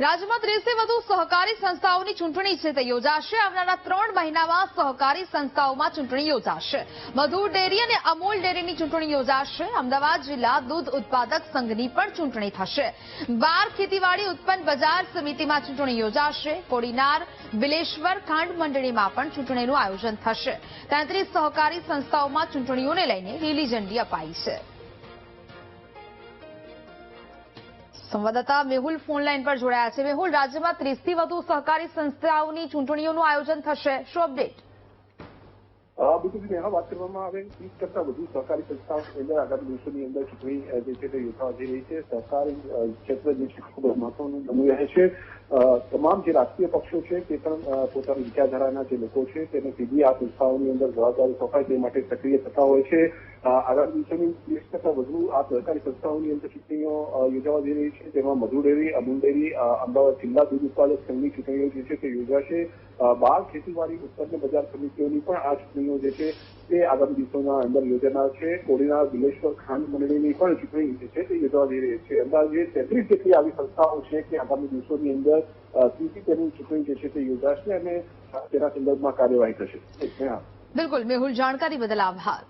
રાજ્યમાં ત્રીસથી વધુ સહકારી સંસ્થાઓની ચૂંટણી છે, તે યોજાશે. આવનારા ત્રણ મહિનામાં સહકારી સંસ્થાઓમાં ચૂંટણી યોજાશે. મધુ ડેરી અને અમૂલ ડેરીની ચૂંટણી યોજાશે. અમદાવાદ જિલ્લા દૂધ ઉત્પાદક સંઘની પણ ચૂંટણી થશે. બાર ખેતીવાડી ઉત્પન્ન બજાર સમિતિમાં ચૂંટણી યોજાશે. કોડીનાર, બિલેશ્વર ખાંડ મંડળીમાં પણ ચૂંટણીનું આયોજન થશે. તેત્રીસ સહકારી સંસ્થાઓમાં ચૂંટણીઓને લઈને લીલી ઝંડી અપાઈ છે. સંવાદદાતા મેહુલ ફોનલાઈન પર જોડાયા છે. મેહુલ, રાજ્યમાં ત્રીસથી વધુ સહકારી સંસ્થાઓની ચૂંટણીઓનું આયોજન થશે. શું અપડેટ? બિલકુલ એમાં વાત કરવામાં આવે ત્રીસ કરતા વધુ સહકારી સંસ્થાઓની અંદર આગામી દિવસોની અંદર ચૂંટણી જે છે તે યોજવા જઈ રહી છે. સહકારી ક્ષેત્ર જે છે ખૂબ જ મહત્વનું બની રહે છે. તમામ જે રાજકીય પક્ષો છે તે પણ પોતાની વિચારધારાના જે લોકો છે તેને સીધી આ સંસ્થાઓની અંદર જવાબદારી સોંપાય તે માટે સક્રિય થતા હોય છે. આગામી દિવસોની ત્રીસ કરતા વધુ આ સહકારી સંસ્થાઓની અંદર ચૂંટણીઓ યોજાવા જઈ રહી છે. તેમાં મધુ ડેરી, અમૂલ ડેરી અમદાવાદ જિલ્લા દૂધ ઉત્પાદક સંઘની ચૂંટણીઓ જે છે તે યોજાશે. બાર ખેતીવાડી ઉત્પન્ન બજાર સમિતિઓની પણ આ ચૂંટણીઓ જે છે તે આગામી દિવસોના અંદર યોજાનાર છે. કોડીના બિલેશ્વર ખાંડ મંડળીની પણ ચૂંટણી જે છે તે યોજવા જઈ રહી છે. અંદાજે તેત્રીસ જેટલી આવી સંસ્થાઓ છે કે આગામી દિવસોની અંદર ત્રીજી તેની ચૂંટણી જે છે તે યોજાશે અને તેના સંદર્ભમાં કાર્યવાહી થશે. બિલકુલ. મેહુલ, જાણકારી બદલ આભાર.